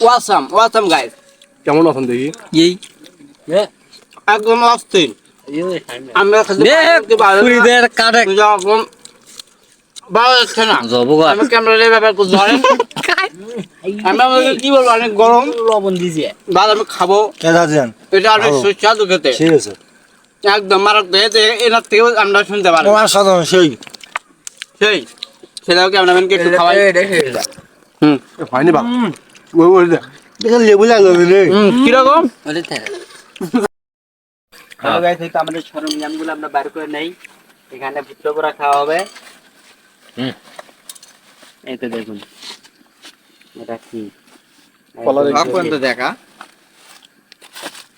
Awesome awesome guys কেমন আছেন দেখি? এই। একদম অস্থির। আমরা। কুড়িদের ভালো না আমি ব্যাপার করতে ধরেন। কি বলব অনেক গরম। লবণ দিছে। ভাত আমি খাব। এটা অনেক সুস্বাদু খেতে। ঠিক আছে। একদম মারাত্মক। এনার থেকেও আমরা শুনতে পারি সাধারণ সেই। সেই। সেটাও ক্যামেরাম্যানকে একটু খাওয়াই। হুম। হয়নি বা। ওই লেবু লাগল রে হুম কীরকম হ্যালো গাইস এই তো আমাদের সরঞ্জামগুলো আমরা বাইর করে নেই এখানে ভুট্টো করা খাওয়া হবে এই তো দেখুন এটা কি দেখা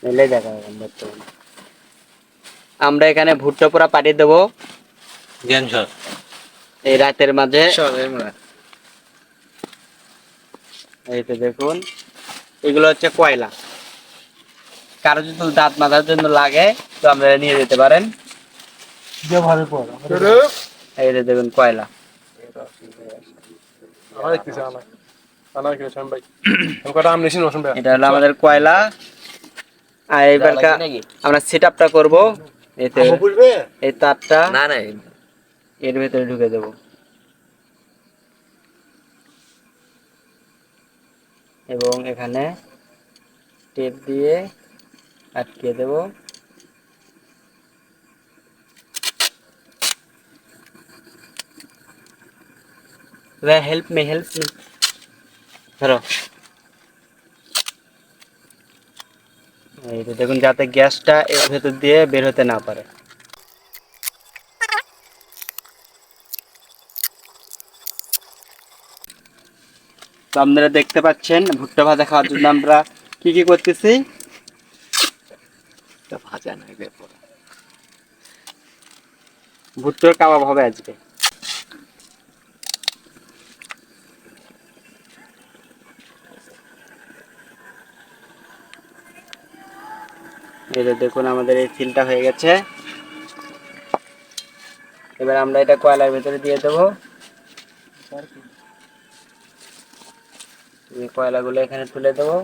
এলে দেখা। আমরা এখানে ভুট্টো পোড়া পাঠিয়ে দেবো এই রাতের মাঝে এই তো দেখুন এগুলো হচ্ছে কয়লা। কারও যদি দাঁত মাথার জন্য লাগে তো আপনারা নিয়ে যেতে পারেন। এই যে দেখুন কয়লা। এটা হলো আমাদের কয়লা। আর এবার আমরা সেট আপটা করব। এতে এই তারটা না না এর ভেতরে ঢুকে দেবো। এবং এখানে টেপ দিয়ে আটকে দেব। হেল্প মে হেল্প ধরো। এই দেখুন, যাতে গ্যাসটা এর ভেতর দিয়ে বের হতে না পারে। আপনারা দেখতে পাচ্ছেন ভুট্টা ভাজা খাওয়ার জন্য আমরা কি কি করতেছি? ভাজা না ভুট্টোর কাবাব হবে আজকে। এই দেখুন আমাদের এই ফিলটা হয়ে গেছে। এবার আমরা এটা কয়লার ভেতরে দিয়ে দেবো। এই কয়লাগুলো এখানে তুলে দেবো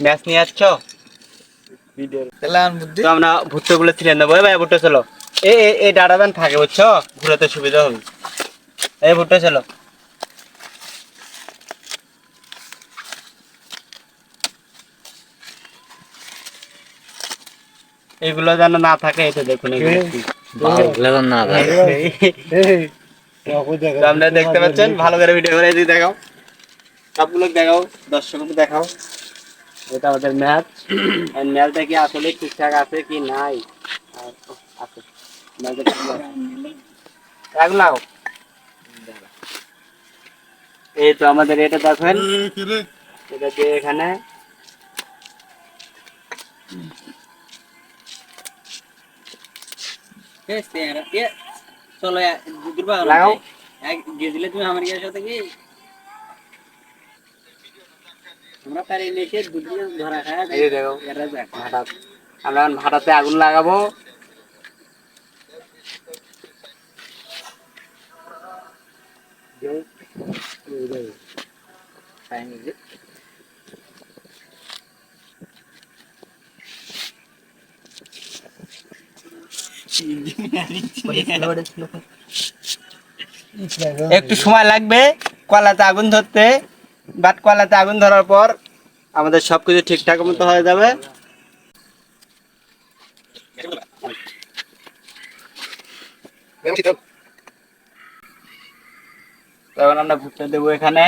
ম্যাচ নিয়ে আসছো তো আমরা ভুট্টো গুলো ছিলেন এ ভাই ভুট্টো চলো এ এ- এই ডাটা ব্যান থাকে বুঝছ ঘুরাতে সুবিধা হবে এই ভুট্টো চলো এগুলো যেন না থাকে এটা দেখুন এগুলো কি। তো আপনারা দেখতে পাচ্ছেন ভালো করে ভিডিও করে এদিকে দেখাও। সবগুলো দেখাও দর্শককে দেখাও। এটা আমাদের ম্যাচ। আর ম্যাচটা কি আসলে ঠিকঠাক আছে কি নাই? আছে। এই তো আমাদের এটা দেখেন। এটা দিয়ে এখানে। চলো লাগাও। গেছিলে তুমি আমার সাথে কি? আমরা পারি ধরা খায় এই দেখো ভাটা আমরা এখন ভাটাতে আগুন লাগাবো। একটু সময় লাগবে, কলাতে আগুন ধরতে। বাট কলাতে আগুন ধরার পর আমাদের সবকিছু ঠিকঠাক মতো হয়ে যাবে। তখন আমরা ভুট্টা দেবো এখানে।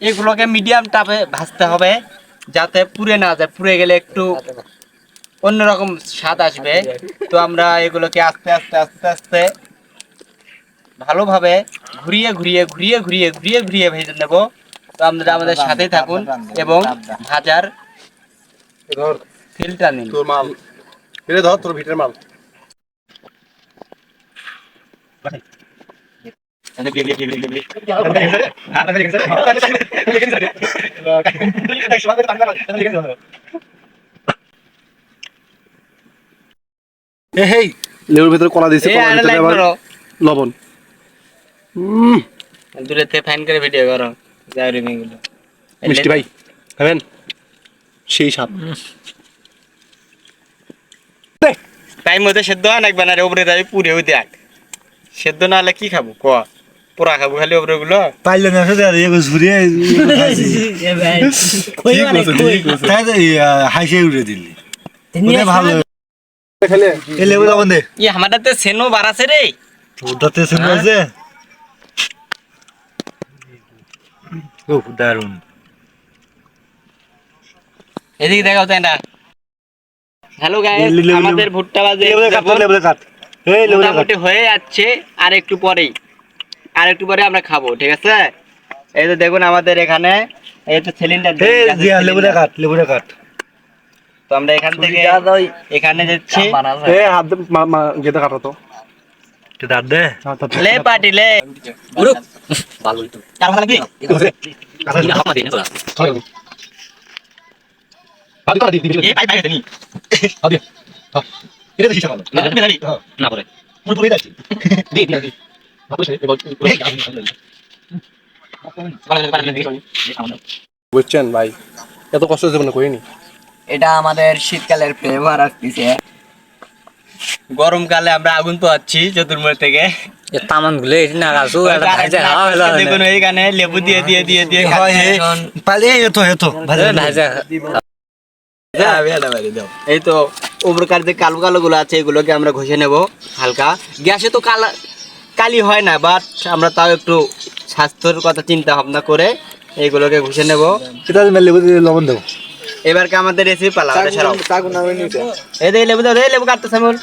এগুলোকে মিডিয়াম তাপে ভাজতে হবে। যাতে পুড়ে না যায় পুড়ে গেলে একটু অন্যরকম স্বাদ আসবে। তো আমরা এগুলোকে আস্তে আস্তে আস্তে আস্তে ভালোভাবে ঘুরিয়ে ঘুরিয়ে ঘুরিয়ে ঘুরিয়ে ঘুরিয়ে ঘুরিয়ে ভেজে নেব। তো আপনারা আমাদের সাথেই থাকুন এবং ভাজার এ ধর। ফিলটা নিন। তোর মাল। ধর তোর ভিটের মাল। লেবুর ভিতরে কলা লবণ দূরে থেকে ফাইন করে ভিডিও করো মিষ্টি ভাই সেই স্বাদ টাইম মধ্যে সেদ্ধ হয় নাকবে না রে উপরে যাবি দেখ সেদ্ধ না হলে কি খাব ক পোড়া খাব খালি উপরে গুলো পাইলে না সেটা এগো ঝুরিয়ে হাসিয়ে উঠে দিলি। ভালো। খেলে। এ লেবু লবণ দে ই আমারটাতে সেনো বাড়াছে রে। ওটাতে শুনে আছে। ও দারুণ এদিকে দেখাও তাই না হ্যালো গাইস আমাদের ভুট্টা বাজে লেবু কাট লেবু কাট। এই লেবু কাট। হয়ে যাচ্ছে আর একটু পরেই। আর একটু পরে আমরা খাব ঠিক আছে? এই তো দেখুন আমাদের এখানে এই তো সিলিন্ডার লেবুটা কাট লেবুটা কাট। তো আমরা এখান থেকে এখানে যাচ্ছি। এ হাত দে, মা মা গেতে কাটো তো। দাঁত দে। লে পাটি লে। ভালো কি এই পাই পাই দেনি না তুমি জানি না পরে। বুঝছেন ভাই এত কষ্ট জীবনে করিনি। এটা আমাদের শীতকালের ফ্লেভার আসতেছে। গরমকালে আমরা আগুন চতুর্মুখ থেকে। তামান গুলে না গাছু এটা ভাজা হলো দেখুন এইখানে লেবু দিয়ে দিয়ে দিয়ে দিয়ে পালে এতো এতো ভাজা। ভাজা। এই তো উপরকার যে কালো কালো গুলো আছে এগুলোকে আমরা ঘষে নেব হালকা। গ্যাসে তো কালা কালি হয় না বাট আমরা তাও একটু স্বাস্থ্যের কথা চিন্তা ভাবনা করে এইগুলোকে ঘষে নেব। এটা লেবু দিয়ে লবণ দেবো। এবারকে আমাদের রেসিপি পালা এই দেখে লেবু দাও লেবু কাটতে সামুল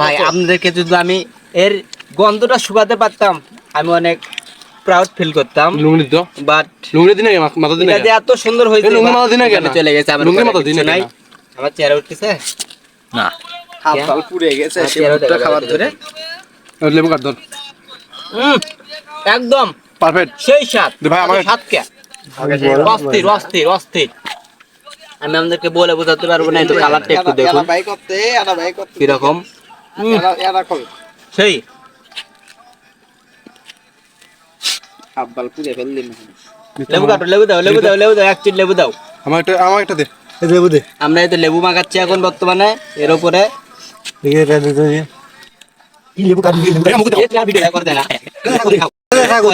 ভাই আপনাদেরকে যদি আমি এর গন্ধটা শুকাতে পারতাম আমি অনেক প্রাউড ফিল করতাম। লুঙ্গি বাট লুঙ্গি দিনে মাথা দিনে এটা এত সুন্দর হয়েছে লুঙ্গি মাথা দিনে কেন? চলে গেছে আমার লুঙ্গি মাথা দিনে নাই। আমার চেহারা উঠতেছে? না। হাত পুড়ে গেছে খাবার ধরে। লেবু কাট ধর। একদম। পারফেক্ট সেই স্বাদ। ভাই, আমার- স্বাদ কে? অস্থির অস্থির অস্থির আমি আমাদেরকে বলে বোঝাতে পারব না এই তো কালারটা একটু দেখুন। কীরকম? সেই। লেবু কাটো লেবু দাও লেবু দাও লেবু দাও এক চিট লেবু দাও। আমার একটা আমার একটা দে। এই লেবু দে। আমরা এই তো লেবু মাখাচ্ছি এখন বর্তমানে এর উপরে। ভিডিও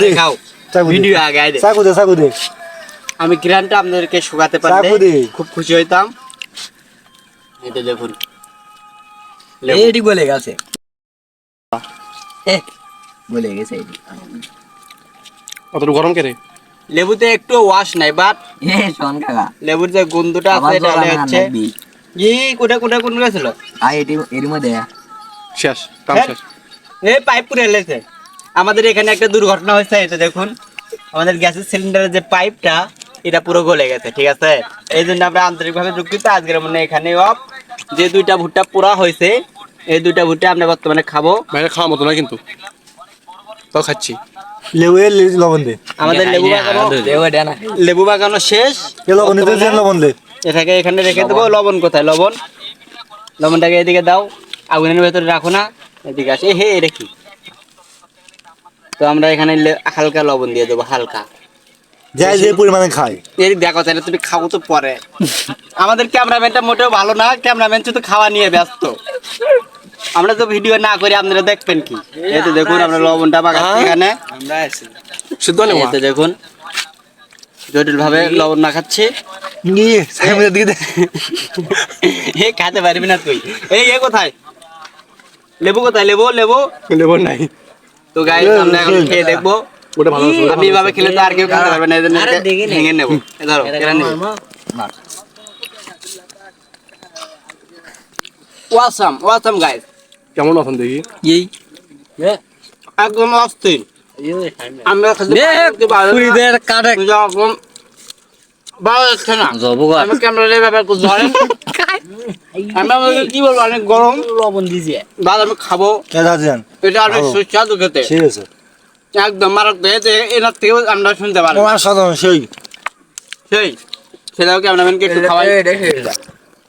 দে খাও ভিডিও আগে দে। দে দে আমি গ্রানটা আপনাদেরকে শুকাতে পারলে খুব খুশি হইতাম এটা দেখুন এটি বলে গেছে বলে গেছে এটি অতটুকু গরম কে রে লেবুতে একটু ওয়াশ নাই বাট লেবুর যে গন্ধটা আছে এটা হচ্ছে ই কোটা কোটা কোন গেছিল আই এটি এর মধ্যে শেষ কাম হ্যাঁ? শেষ পাইপ আমাদের এখানে একটা দুর্ঘটনা হয়েছে এটা দেখুন। আমাদের গ্যাসের সিলিন্ডারের যে পাইপটা এটা পুরো গলে গেছে ঠিক আছে? এই জন্য আমরা আন্তরিকভাবে দুঃখিত। আজকের মনে এখানে অফ। যে দুইটা ভুট্টা পুরা হয়েছে এই দুইটা ভুট্টা আমরা বর্তমানে খাব। খাওয়া মতো না কিন্তু। তাও খাচ্ছি। লেবু লবণ দে। আমাদের লেবু বাগানো লেবু বাগানো শেষ। লবণ দে এটাকে এখানে রেখে দেবো। লবণ কোথায়? লবণ। লবণটাকে এদিকে দাও। আগুনের ভেতরে রাখো না। এদিকে আসে। হে এটা কি? তো আমরা এখানে হালকা লবণ দিয়ে দেবো হালকা। যাই যে পরিমাণে খায় এই দেখো তাহলে তুমি খাব তো পরে। আমাদের ক্যামেরাম্যানটা মোটেও ভালো না ক্যামেরাম্যান শুধু খাওয়া নিয়ে ব্যস্ত। আমরা তো ভিডিও না করে আপনারা দেখবেন কি? এই তো দেখুন আমরা লবণটা মাখাচ্ছি এখানে। নেই এই তো দেখুন জটিল ভাবে লবণ মাখাচ্ছি। নিয়ে সামনের দিকে এ খাতে পারবি না তুই। এই এ কোথায়? লেবু কোথায়? লেবু লেবু? লেবু নাই। তো গাই আমরা এখন খেয়ে দেখব। ওটা ভালো আমি এভাবে খেলে তো আর কেউ খেতে পারবে না এটাকে ভেঙে নেব। ধরো নেব ওয়াসাম ওয়াসাম গাইস কেমন আছেন দেখি? এই। একদম অস্থির। আমরা খেতে কুড়িদের কাটে যখন ভালো যাচ্ছে না। আমি ক্যামেরার ব্যাপার ধরেন। আমি আমাকে কি বলব অনেক গরম। লবণ দিছে। ভাত আমি খাব। এটা অনেক সুস্বাদু খেতে। ঠিক আছে। একদম মারাত্মক। এতে এনার থেকেও আমরা শুনতে পারি তোমার সাধারণ সেই। সেই। সেটাও ক্যামেরাম্যানকে একটু খাওয়াই।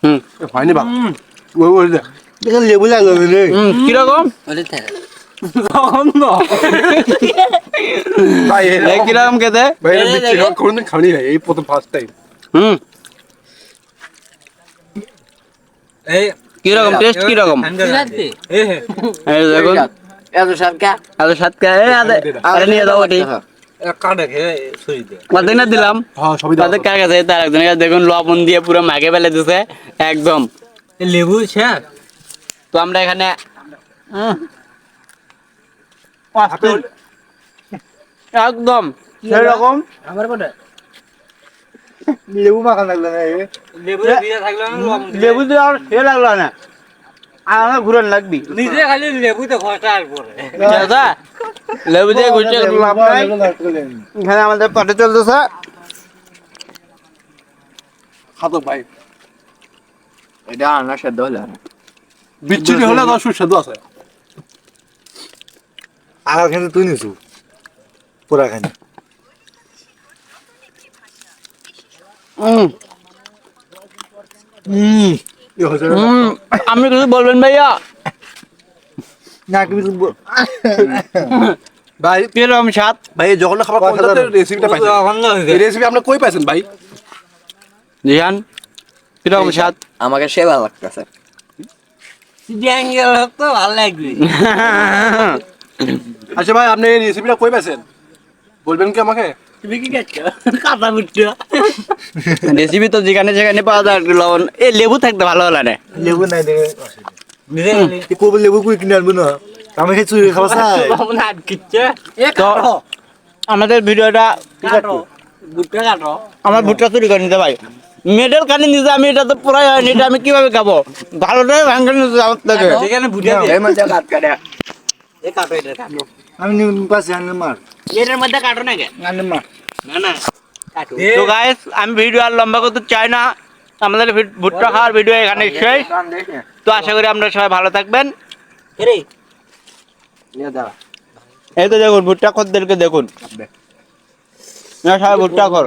হুম। হয়নি বা ওই ওই দেখ লেবু লাগল রে হুম কীরকম? ভাই এই এরকম- কীরকম খেতে ভাই এরকম বিচ্ছিরি খাবার কোনোদিন খাওনি ভাই এই প্রথম ফার্স্ট টাইম হুম কীরকম টেস্ট কীরকম এই দেখুন এত সাতকা আলু সাতকা এই আদে আরে নিয়ে দাও ওটি কত না দিলাম হ্যাঁ সবই দাও তাদের কার কাছে তার একজনের কাছে দেখুন লবণ দিয়ে পুরো মাগে ফেলে দিছে একদম লেবু শেষ তো আমরা এখানে একদম। সেরকম? আমার কোটা লেবু মাখা লাগল না লেবু দিয়ে থাকলে লেবু দিয়ে আর সে লাগল না। আর আমার ঘুরন লাগবি। নিজে খালি লেবুতে খসা আর পরে। দাদা লেবু দিয়ে ঘুরছে লাভ নাই। এখানে আমাদের পাটে চলতেছে। খাতো ভাই। এটা আনা সেদ্ধ হলো বিচ্ছিরি হলে তো সুস্বাদু আছে। আগা খানে তুই নিছু। পুরা আপনি কিছু বলবেন ভাইয়া? না কি বলব ভাই কীরকম স্বাদ? ভাই জঘন্য খাবার রেসিপিটা পাইছেন। এই রেসিপি আপনি কই পাইছেন ভাই? জিহান কীরকম স্বাদ? আমাকে সে ভালো লাগতেছে ড্যাঙ্গেল ভালো লাগবে। আচ্ছা ভাই আপনি এই রেসিপিটা কই পাইছেন? বলবেন কি আমাকে? তুমি কি খাচ্ছ কাঁচা বুট্টা রেসিপি তো যেখানে যেখানে পাওয়া যায় লবণ। এই লেবু থাকতে ভালো হলো না। লেবু নাই দেখে কবে লেবু কুই কিনে আনব না? আমি খেয়ে চুরি খাওয়া চাই লবণ আট কিচ্ছে এ তো কাটো আমাদের ভিডিওটা কাটো। বুটটা কাটো। আমার ভুট্টা চুরি করে নিতে ভাই। মেডেল কানে নিতে আমি এটা তো পুরাই হয়নি এটা আমি কীভাবে খাব? ভালোটাই ভাঙে নিতে আমার থেকে। আমি পাশে আনলে মার। এটার মধ্যে কাটো না কে না। না তো গাইস আমি ভিডিও আর লম্বা করতে চাই না। আমাদের ভুট্টা খাওয়ার ভিডিও এখানে শেষ। তো আশা করি আপনারা সবাই ভালো থাকবেন। এই তো দেখুন ভুট্টা খদ্দেরকে দেখুন। না সবাই ভুট্টা খর।